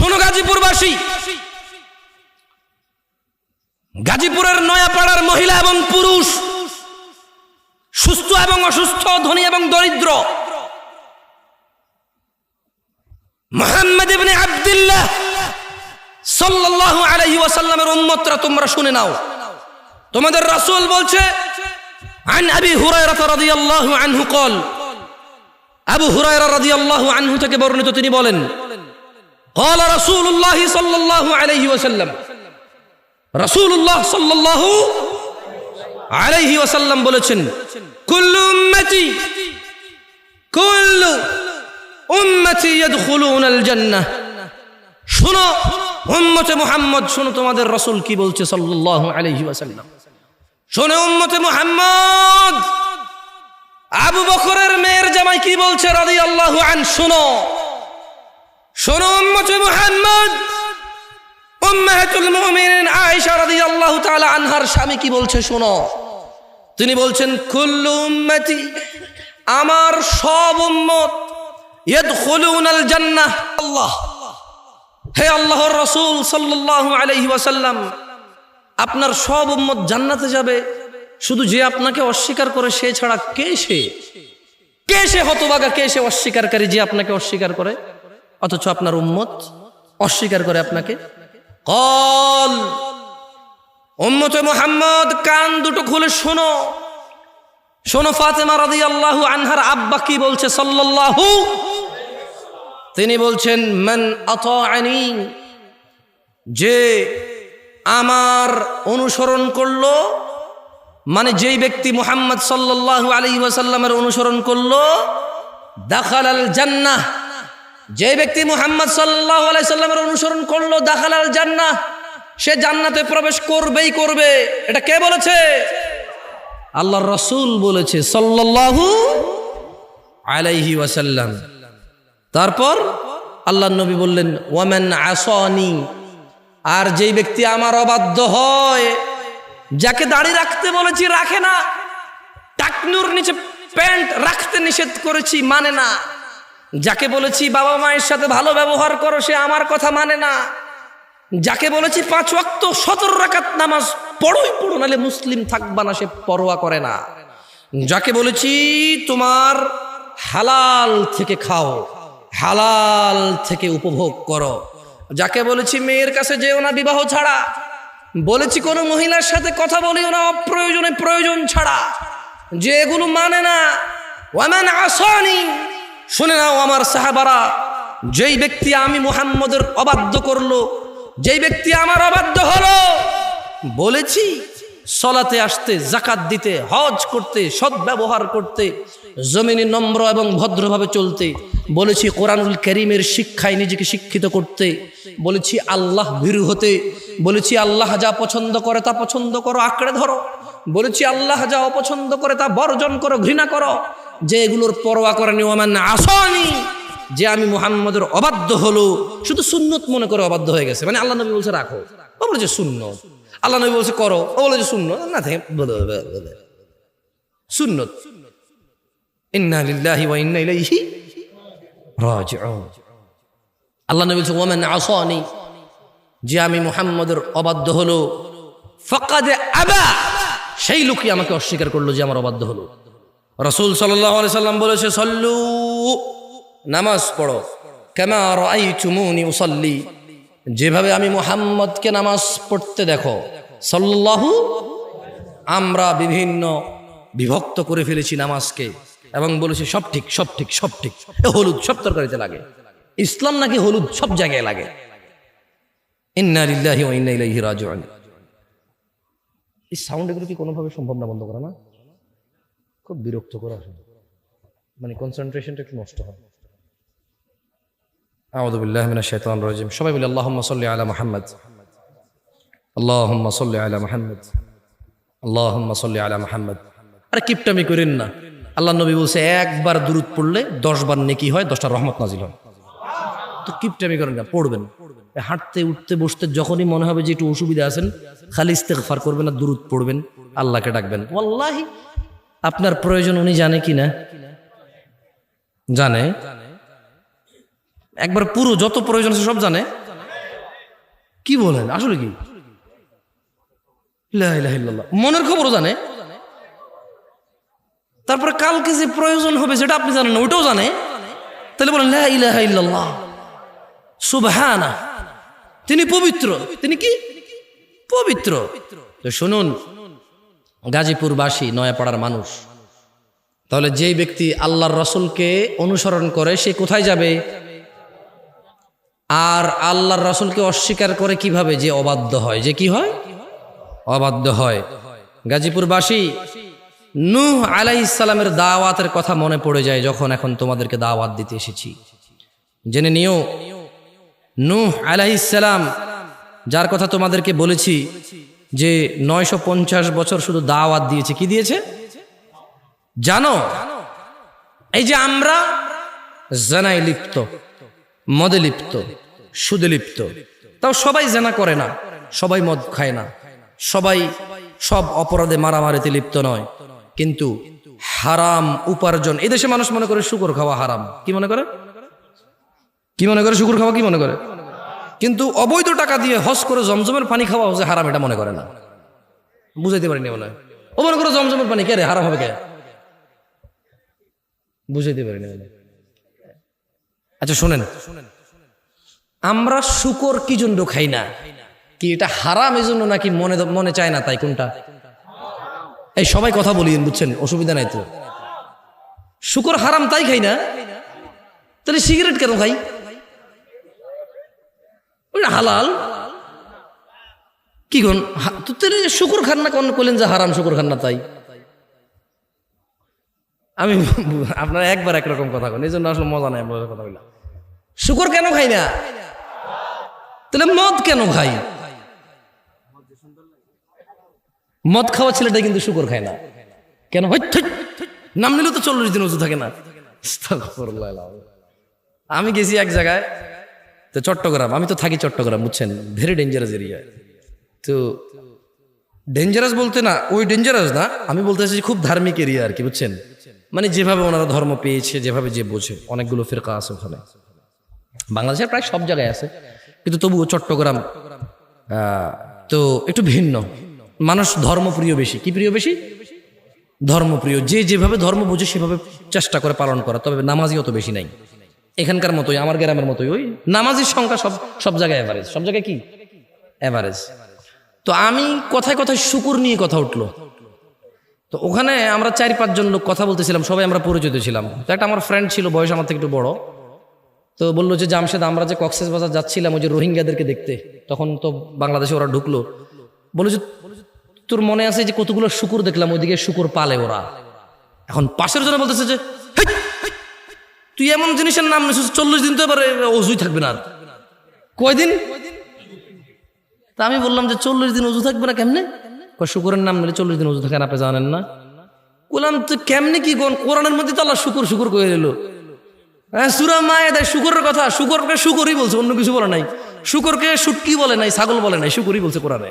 শোনো গাজীপুরবাসী গাজীপুরের নয়াপাড়ার মহিলা এবং পুরুষ সুস্থ এবং অসুস্থ ধনী এবং দরিদ্র মোহাম্মদ ইবনে আব্দুল্লাহ সাল্লাল্লাহু আলাইহি ওয়াসাল্লামের উম্মতরা তোমরা শুনে নাও তোমাদের রাসূল বলছে عن ابي هريره رضي الله عنه قال আবু হুরায়রা রাদিয়াল্লাহু আনহু থেকে বর্ণিত তিনি বলেন قال رسول الله صلى الله عليه وسلم رسول الله صلى الله عليه وسلم বলেছেন كل امتي كل امتي يدخلون الجنه শুনো উম্মতে মুহাম্মদ শুনো তোমাদের রাসূল কি বলছে সাল্লাল্লাহু আলাইহি ওয়াসাল্লাম শোনে উম্মতে মুহাম্মদ আবু বকরের মেয়ের জামাই কি বলছে রাদিয়াল্লাহু আন শুনো শোনো তাআলা আনহার স্বামী কি বলছে শোনো। তিনি বলছেন, কুল্লু আমার সব উম্মত জান্নাহ। আল্লাহ। হে আল্লাহর রাসূল সাল্লাল্লাহু আপনার সব উম্মত জান্নাতে যাবে। শুধু যে আপনাকে অস্বীকার করে, সে ছাড়া কে সে? কে সে হতবাগা, কে সে অস্বীকারী যে আপনাকে অস্বীকার করে? অথচ আপনার উম্মত অস্বীকার করে আপনাকে। কল, উম্মতে মোহাম্মদ কান দুটো খুলে শোনো। শোনো ফাতেমা রাদিয়াল্লাহু আনহার আব্বা কি বলছে? সাল্লাল্লাহু তিনি বলছেন, মান আতাআনি। যে আমার অনুসরণ করল মানে যেই ব্যক্তি মুহাম্মদ সাল্লাল্লাহু আলাইহি ওয়াসাল্লামের অনুসরণ করল করল, দাখালাল জান্নাহ। যে ব্যক্তি মুহাম্মদ সাল্লাহ আলাইহি সাল্লামের অনুসরণ করল দাখালাল জান্নাহ, সে জান্নাতে প্রবেশ করবেই করবে। এটা কে বলেছে? আল্লাহর রসুল বলেছে, সাল্লাল্লাহু আলাইহি ওয়াসাল্লাম। তারপর আল্লাহ নবী বললেন, ওয়ামান আসনি, আর যেই ব্যক্তি আমার অবাধ্য হয়, যাকে দাড়ি রাখতে বলেছি রাখে না, টাকনুর নিচে প্যান্ট রাখতে নিষেধ করেছি মানে না। যাকে বলেছি বাবা মায়ের সাথে ভালো ব্যবহার করো, সে আমার কথা মানে না। যাকে বলেছি পাঁচ ওয়াক্ত সতেরো রাকাত নামাজ পড়োই পড়ো, নালে মুসলিম থাকবা না, সে পরোয়া করে না। যাকে বলেছি তোমার হালাল থেকে খাও, হালাল থেকে উপভোগ করো। যাকে বলেছি মেয়ের কাছে যেও না বিবাহ ছাড়া, বলেছি কোনো মহিলার সাথে কথা বলিও না, অপ্রয়োজনে প্রয়োজন ছাড়া। যে এগুলো মানে না ওয়ামান আসানি শুনে নাও আমার সাহাবারা, যেই ব্যক্তি আমি মুহাম্মদের অবাধ্য করল, যেই ব্যক্তি আমার অবাধ্য হলো, বলেছি সলাতে আসতে জাকাত দিতে, হজ করতে সদ্ব্যবহার করতে, জমিনে নম্র এবং ভদ্রভাবে চলতে, বলেছি কোরআনুল করিমের শিক্ষায় নিজেকে শিক্ষিত করতে, বলেছি আল্লাহ ভীরু হতে, বলেছি আল্লাহ যা পছন্দ করে তা পছন্দ করো, আঁকড়ে ধরো, বলেছি আল্লাহ যা অপছন্দ করে তা বর্জন করো, ঘৃণা করো যে এগুলোর পরোয়া করে করেনি ওমান আসনি, যে আমি মুহাম্মদের অবাধ্য হলো, শুধু সুন্নত মনে করে অবাধ্য হয়ে গেছে। মানে আল্লাহ নবী বলছে, রাখো। ও বলেছে শূন্য আল্লাহ নবী বলছে, করো। ও বলেছে শূন্য না, থাকে। সুন্নত। আল্লাহ যে আমি মুহাম্মদের অবাধ্য হলো আবা। সেই লোকই আমাকে অস্বীকার করল যে আমার অবাধ্য হলো। রসুল সাল্লাহ সাল্লাম বলেছে, সল্লু, নামাজ পড়ো। কেমা রাই চুমুনি মুসল্লি যেভাবে আমি মুহাম্মদকে নামাজ পড়তে দেখো, সাল্লাহু, আমরা বিভিন্ন বিভক্ত করে ফেলেছি নামাজকে এবং বলেছি, সব ঠিক সব ঠিক সব ঠিক। হলুদ সব তরকারিতে লাগে। ইসলাম নাকি হলুদ সব জায়গায় লাগে। ইন্না লিল্লাহি ওয়া ইন্না ইলাইহি এই সাউন্ড এগুলো কি কোনোভাবে সম্ভব না বন্ধ করা, না? খুব বিরক্ত করা আসলে মানে কনসেন্ট্রেশনটা একটু নষ্ট হয়। বিল্লাহি মিনাশ শাইতানির রাজিম। সবাই বলি, আল্লাহুম্মা সাল্লি আলা মুহাম্মদ। আল্লাহুম্মা সাল্লি আলা মুহাম্মদ। আল্লাহুম্মা সাল্লি আলা মুহাম্মদ। আরে কিপটামি করেন না। আল্লাহ নবী বলছে, একবার দুরুদ পড়লে দশ বার নেকি হয়, দশটা রহমত নাজিল হয়। তো কিপটামি করেন না, পড়বেন। হাঁটতে, উঠতে, বসতে যখনই মনে হবে যে একটু অসুবিধা আছেন, খালি ইস্তেগফার করবেন না দুরুদ পড়বেন, আল্লাহকে ডাকবেন। ওয়াল্লাহি আপনার প্রয়োজন উনি জানে কি না জানে। একবার পুরো যত প্রয়োজন আছে সব জানে। কি বলেন? আসলে কি। মনের খবরও জানে। তারপরে কালকে যে প্রয়োজন হবে সেটা আপনি জানেন ওইটাও জানে। তাহলে বলেন ইল্লাল্লাহ। সুবহানা। তিনি পবিত্র। তিনি কি? পবিত্র। শুনুন গাজীপুরবাসী, নয়াপাড়ার মানুষ। তাহলে যেই ব্যক্তি আল্লাহর রসুলকে অনুসরণ করে, সে কোথায় যাবে? আর আল্লাহর রসুলকে অস্বীকার করে কীভাবে যে অবাধ্য হয়? যে কি হয়? অবাধ্য হয়। গাজীপুরবাসী, নূহ আলাইসালামের দাওয়াতের কথা মনে পড়ে যায় যখন এখন তোমাদেরকে দাওয়াত দিতে এসেছি। জেনে নিও, নূহ আলাইসালাম যার কথা তোমাদেরকে বলেছি যে নয়শো পঞ্চাশ বছর শুধু দাওয়াত দিয়েছে। কি দিয়েছে? জানো, এই যে আমরা জানাই লিপ্ত, মদে লিপ্ত, সুদে লিপ্ত, তাও সবাই জানা করে না, সবাই মদ খায় না, সবাই সব অপরাধে মারামারিতে লিপ্ত নয়, কিন্তু হারাম উপার্জন, এদেশে মানুষ মনে করে শুকর খাওয়া হারাম, কি মনে করে? কি মনে করে শুকুর খাওয়া, কি মনে করে? কিন্তু অবৈধ টাকা দিয়ে হস করে জমজমের পানি খাওয়া হচ্ছে হারাম, এটা মনে করে না। বুঝাইতে পারিনি মনে হয়। ও মনে করে জমজমের পানি কে রে, হারাম হবে কে? বুঝাইতে পারিনি আচ্ছা শোনেন। আমরা শুকর কি জন্য খাই না? কি এটা হারাম এই জন্য নাকি মনে মনে চায় না তাই কোনটা? এই সবাই কথা বলি বুঝছেন? অসুবিধা নাই তো। শুকর হারাম তাই খাই না? তাহলে সিগারেট কেন খাই? ওটা হালাল? কি কোন তো তাহলে শুকুর খান না কোন করলেন যে হারাম শুকুর খান না তাই? আমি আপনার একবার একরকম কথা বলেন এই জন্য আসলে মজা নেই আপনার কথা বললাম শুকুর কেন খাই না? তাহলে মদ কেন খাই? মদ খাওয়া ছেলেটা কিন্তু শুকর খায় না। কেন। নাম নিলে তো চল্লিশ দিন উঁচু থাকে না। আমি গেছি এক জায়গায় তো চট্টগ্রাম, আমি তো থাকি চট্টগ্রাম, বুঝছেন? ভেরি ডেঞ্জারাস এরিয়া তো ডেঞ্জারাস বলতে না, ওই ডেঞ্জারাস না, আমি বলতে চাইছি খুব ধার্মিক এরিয়া আর কি, বুঝছেন? মানে যেভাবে ওনারা ধর্ম পেয়েছে, যেভাবে যে বোঝে, অনেকগুলো ফিরকা আছে ওখানে। বাংলাদেশের প্রায় সব জায়গায় আছে, কিন্তু তবুও চট্টগ্রাম তো একটু ভিন্ন। মানুষ ধর্মপ্রিয় বেশি। কি প্রিয় বেশি? ধর্মপ্রিয়। যে যেভাবে ধর্ম বোঝে, সেভাবে চেষ্টা করে পালন করা। তবে নামাজি অত বেশি নাই। এখানকার মতোই আমার গ্রামের মতোই ওই নামাজির সংখ্যা সব সব জায়গায় অ্যাভারেজ সব জায়গায় কি? অ্যাভারেজ তো আমি কথায় কথায় শুকুর নিয়ে কথা উঠল। তো ওখানে আমরা চার পাঁচজন লোক কথা বলতেছিলাম সবাই আমরা পরিচিত ছিলাম। তো একটা আমার ফ্রেন্ড ছিল বয়স আমার থেকে একটু বড়। তো বলল যে জামশেদ আমরা যে কক্সেস বাজার যাচ্ছিলাম ওই যে রোহিঙ্গাদেরকে দেখতে তখন তো বাংলাদেশে ওরা ঢুকলো। বলে যে তোর মনে আছে যে কতগুলো শুকুর দেখলাম ওইদিকে শুকুর পালে ওরা? এখন পাশের জন্য বলতেছে যে "হেই, হেই, তুই এমন জিনিসের নাম নিছিস, চল্লিশ দিন তো এবারে অজুই থাকবে না কয়দিন? তা আমি বললাম যে চল্লিশ দিন অজু থাকবে না কেমনে? শুকুরের নাম নিলে চল্লিশ দিন অজু থাকে না আপনি জানেন না। বললাম তো কেমনে কি কোন? কোরআনের মধ্যে তো আল্লাহ শুকুর শুকুর করে এলো হ্যাঁ সুরা মায়ে দেয় শুকরের কথা, শুকরকে শুকুরই বলছে, অন্য কিছু বলে নাই। শুকরকে শুটকি বলে নাই, ছাগল বলে নাই, শুকরই বলছে কোরআনে।